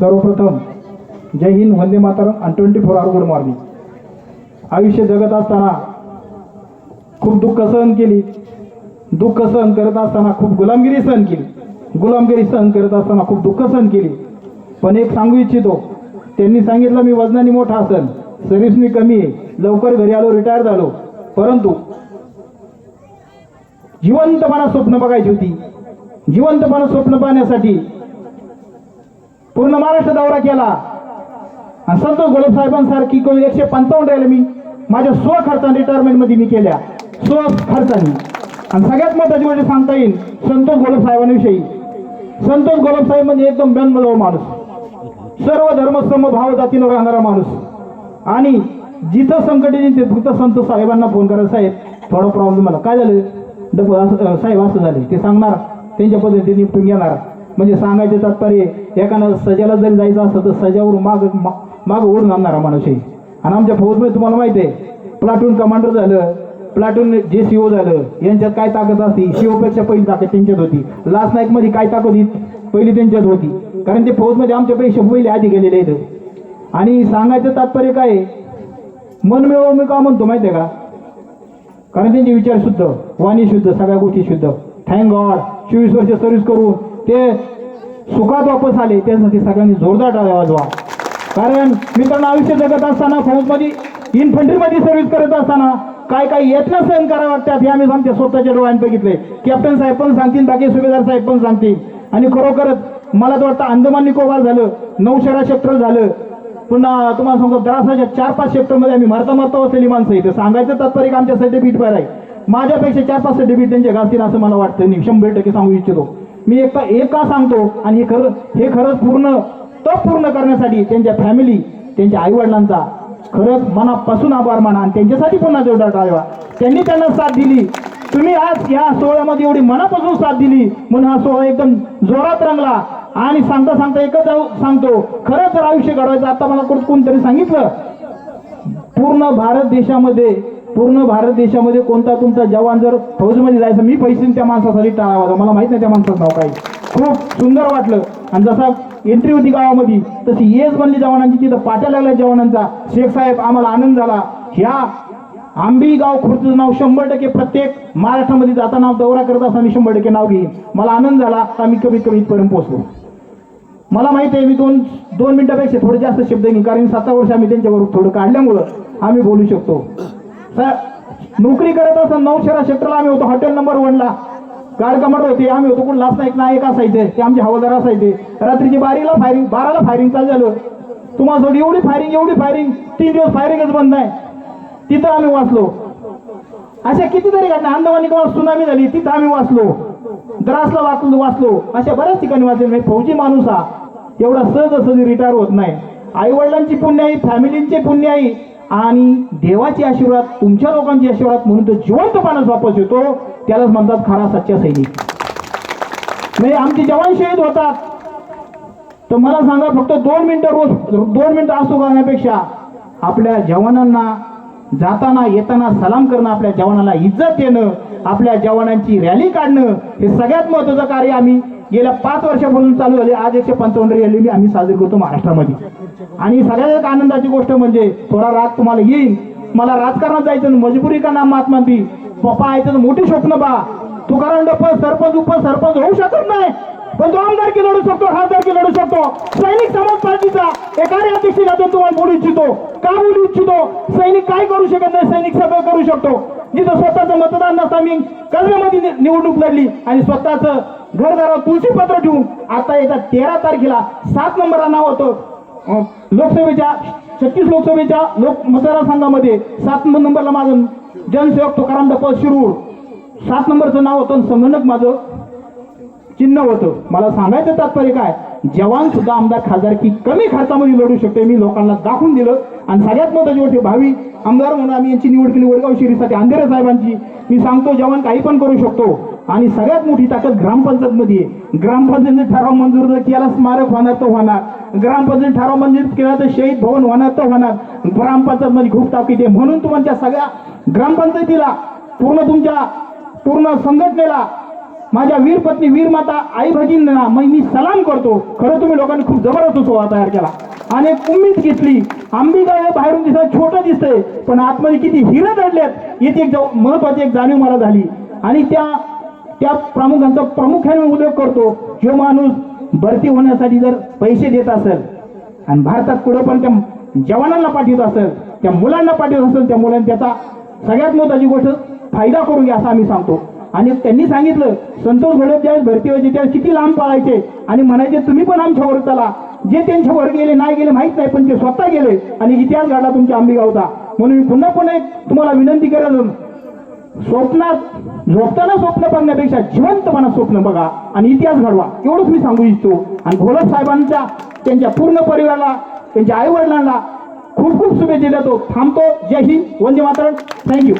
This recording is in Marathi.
सर्वप्रथम जय हिंद वंदे मातरम आणि twenty four hour good morning आयुष्य जगत असताना खूप दुःख सहन केली. दुःख सहन करत असताना खूप गुलामगिरी सहन केली. गुलामगिरी सहन करत असताना खूप दुःख सहन केली. पण एक सांगू इच्छितो त्यांनी सांगितलं मी वजनाने मोठा असन मी कमी आहे लवकर घरी आलो रिटायर झालो. परंतु जिवंतपणा स्वप्न बघायची होती. जिवंतपणा स्वप्न पाहण्यासाठी पूर्ण महाराष्ट्र दौरा केला. आणि संतोष गोलब साहेबांसारखी कोणी एकशे पंचावन्न राहिले मी माझ्या स्व खर्चाने रिटायरमेंटमध्ये मी केल्या. स्व खर्चाने. आणि सगळ्यात महत्वाची गोष्ट सांगता येईल संतोष गोलब साहेबांविषयी. संतोष गोलब साहेब म्हणजे एकदम बेनमलो माणूस. सर्व धर्म समभाव जातीनं राहणारा माणूस. आणि जिथं संकट येईल ते फक्त संतोष साहेबांना फोन करा. साहेब थोडा प्रॉब्लेम आला काय झालं? डब असं साहेब असं झाले. ते सांगणार त्यांच्या पद्धतीने निपटून घेणार. म्हणजे सांगायचे तात्पर्य एखादा सजाला जरी जायचं असतं तर सजावर माग माग ओढून आणणारा माणूस आहे. आणि आमच्या फौजमध्ये तुम्हाला माहिती आहे प्लाटून कमांडर झालं प्लाटून जे सीओ झालं यांच्यात काय ताकद असते? सीओपेक्षा पहिली ताकद त्यांच्यात होती. लास्ट नाईकमध्ये काय ताकद होती? पहिली त्यांच्यात होती. कारण ते फौजमध्ये आमच्यापेक्षा पहिले आधी गेलेले आहेत. आणि सांगायचं तात्पर्य काय आहे? मन मिळव मी का म्हणतो माहिती आहे का? कारण त्यांचे विचार शुद्ध वाणी शुद्ध सगळ्या गोष्टी शुद्ध. थँक गॉड चोवीस वर्ष सर्व्हिस करून ते सुखात वापस आले त्यासाठी सगळ्यांनी जोरदार टाळ्या वाजवा. कारण मित्रांनो आयुष्य जगत असताना फौजमध्ये इन्फंट्रीमध्ये सर्व्हिस करत असताना काय काय यातना सहन करावं लागतात हे आम्ही सांगते स्वतःच्या डोळ्यात बघितले. कॅप्टन साहेब पण सांगतील बाकी सुभेदार साहेब पण सांगतील. आणि खरोखरच मला तर वाटतं अंदमान निकोबार झालं नौशेरा क्षेत्र झालं. पुन्हा तुम्हाला सांगतो द्रासाच्या चार पाच सेक्टरमध्ये आम्ही मरता मरता बसलेली माणसं इथं. सांगायचं तात्पर्य आमच्यासाठी आमच्या सर्टिफिकेट पाहिजे आहे. माझ्यापेक्षा चार पाच सर्टिफिकेट त्यांच्या घालतील असं मला वाटतं. नाही शंभर टक्के सांगू इच्छितो. मी एकटा एक का सांगतो आणि हे खरं हे खरंच पूर्ण तो पूर्ण करण्यासाठी त्यांच्या फॅमिली त्यांच्या आईवडिलांचा खरंच मनापासून आभार माना आणि त्यांच्यासाठी पुन्हा जोरदार टाळवा. त्यांनी त्यांना साथ दिली. तुम्ही आज या सोहळ्यामध्ये एवढी मनापासून साथ दिली म्हणून हा सोहळा एकदम जोरात रंगला. आणि सांगता सांगता एकच सांगतो खरं आयुष्य घडवायचं आता मला कोणतरी सांगितलं. पूर्ण भारत देशामध्ये पूर्ण भारत देशामध्ये कोणता तुमचा जवान जर फौजमध्ये जायचं मी पैसे त्या माणसासाठी टाळावा. मला माहीत नाही त्या माणसाचं नाव काय. खूप सुंदर वाटलं. आणि जसा एंट्री होती गावामध्ये तशी येस बनली जवानांची तिथं पाट्या लागल्या जवानांचा. शेख साहेब आम्हाला आनंद झाला. ह्या आंबी गाव खुर्दचं नाव शंभर टक्के प्रत्येक महाराष्ट्रामध्ये जाताना दौरा करत असताना मी शंभर टक्के नाव घेईन. मला आनंद झाला. आम्ही कमीत कमी इथपर्यंत पोहोचलो. मला माहिती आहे मी दोन दोन मिनिटापेक्षा थोडे जास्त शब्द घेईन. कारण सात वर्ष आम्ही त्यांच्याबरोबर थोडं काढल्यामुळं आम्ही बोलू शकतो. नोकरी करत असताना नऊशेरा सेक्टरला आम्ही होतो. हॉटेल नंबर वनला गाड कमांडर होती. आम्ही होतो कोण लास्ट नाईक नायक असायचे. ते आमचे हवालदार असायचे. रात्रीची बारीला फायरिंग बाराला फायरिंग चालू झालं. तुम्हाला एवढी फायरिंग एवढी फायरिंग तीन दिवस फायरिंगच बंद आहे तिथं आम्ही वाचलो. अशा कितीतरी घटना अंदमान निकोबार सुनामी झाली तिथं आम्ही वाचलो. द्रासला वाचलो वाचलो. अशा बऱ्याच ठिकाणी वाचले. म्हणजे फौजी माणूस हा एवढा सहजासहजी रिटायर होत नाही. आई वडिलांची पुण्याई फॅमिलींचे पुण्याई आणि देवाचे आशीर्वाद तुमच्या लोकांचे आशीर्वाद म्हणून तो जिवंतपणाच वापस येतो त्यालाच म्हणतात खरा सच्चा सैनिक. म्हणजे आमचे जवान शहीद होतात. तर मला सांगा फक्त दोन मिनिटं रोज दोन मिनिटं असो करण्यापेक्षा आपल्या जवानांना जाताना येताना सलाम करणं आपल्या जवानाला इज्जत देणं आपल्या जवानांची रॅली काढणं हे सगळ्यात महत्वाचं कार्य आम्ही गेल्या पाच वर्षापासून चालू झाले. आज एकशे पंचावन्न रॅली आम्ही साजरी करतो महाराष्ट्रामध्ये. आणि सगळ्यात एक आनंदाची गोष्ट म्हणजे थोडा राग तुम्हाला येईल. मला राजकारणात जायचं मजबुरी का नाम महात्मा ती पप्पा आहे तर मोठी स्वप्न पहा. तुकारांड पण सरपंच उप सरपंच होऊ शकत नाही. पण तो आमदारकी लढू शकतो खासदारकी लढू शकतो? सैनिक समाज पार्टीचा एक कार्याध्यक्ष तुम्हाला बोलू इच्छितो का बोलू इच्छितो? सैनिक काय करू शकत नाही सैनिक सगळं करू शकतो. जिथं स्वतःचं मतदान नसता मी कसब्यामध्ये निवडणूक लढली आणि स्वतःचं घरदारावर तुळशी पत्र ठेवून आता येत्या तेरा तारखेला सात नंबरला नाव होतं. लोकसभेच्या छत्तीस लोकसभेच्या लोक मतदारसंघामध्ये सात नंबरला माझं जनसेवक तुकाराम पद शिरूर सात नंबरचं नाव होतं संगणक माझं. चिन्ह होतं. मला सांगायचं तात्पर्य काय? जवान सुद्धा आमदार खासदारकी कमी खर्चामध्ये लढू शकते मी लोकांना दाखवून दिलं. आणि सगळ्यात महत्वाची गोष्ट भावी आमदार म्हणून आम्ही यांची निवड केली वडगाव शिरीसाठी अंधेरे साहेबांची. मी सांगतो जवान काही पण करू शकतो. आणि सगळ्यात मोठी ताकद ग्रामपंचायतमध्ये आहे. ग्रामपंचायतीने ठराव मंजूर जर केला स्मारक होणार तर होणार. ग्रामपंचायत ठराव मंजूर केला तर शहीद भवन होणार तर होणार. ग्रामपंचायतमध्ये खूप ताकीद आहे? म्हणून तुमच्या सगळ्या ग्रामपंचायतीला पूर्ण तुमच्या पूर्ण संघटनेला माझ्या वीर पत्नी वीर माता आई भगिनींना मग मी सलाम करतो. खरं तुम्ही लोकांनी खूप जबरदस्त सोहळा तयार केला. आणि उम्मीद घेतली आंबिगाव हे बाहेरून दिसत छोटं दिसतंय पण आतमध्ये किती हिरं दडल्यात याची एक महत्वाची एक जाणीव मला झाली. आणि त्या त्या प्रमुखांचा प्रामुख्याने मी उल्लेख करतो. जो माणूस भरती होण्यासाठी जर पैसे देत असेल आणि भारतात पुढे पण त्या जवानांना पाठवत असेल त्या मुलांना पाठवत असेल त्या मुलांनी त्याचा सगळ्यात महत्वाची गोष्ट फायदा करून घ्या असं आम्ही सांगतो. आणि त्यांनी सांगितलं संतोष घडत ज्यावेळेस भरती व्हायची त्यावेळेस किती लांब पळायचे? आणि म्हणायचे तुम्ही पण आमच्यावर चला. जे त्यांच्यावर गेले नाही गेले माहीत नाही पण ते स्वतः गेले आणि इतिहास घडला तुमच्या आंबेगावचा म्हणून मी पुन्हा पुन्हा एक तुम्हाला विनंती करत स्वप्नात झोपताना स्वप्न बघण्यापेक्षा जिवंतपणा स्वप्न बघा आणि इतिहास घडवा. एवढंच मी सांगू इच्छितो. आणि घोलप साहेबांच्या त्यांच्या पूर्ण परिवाराला त्यांच्या आईवडिलांना खूप खूप शुभेच्छा देतो. थांबतो. जय हिंद. वंदे मातरम. Thank you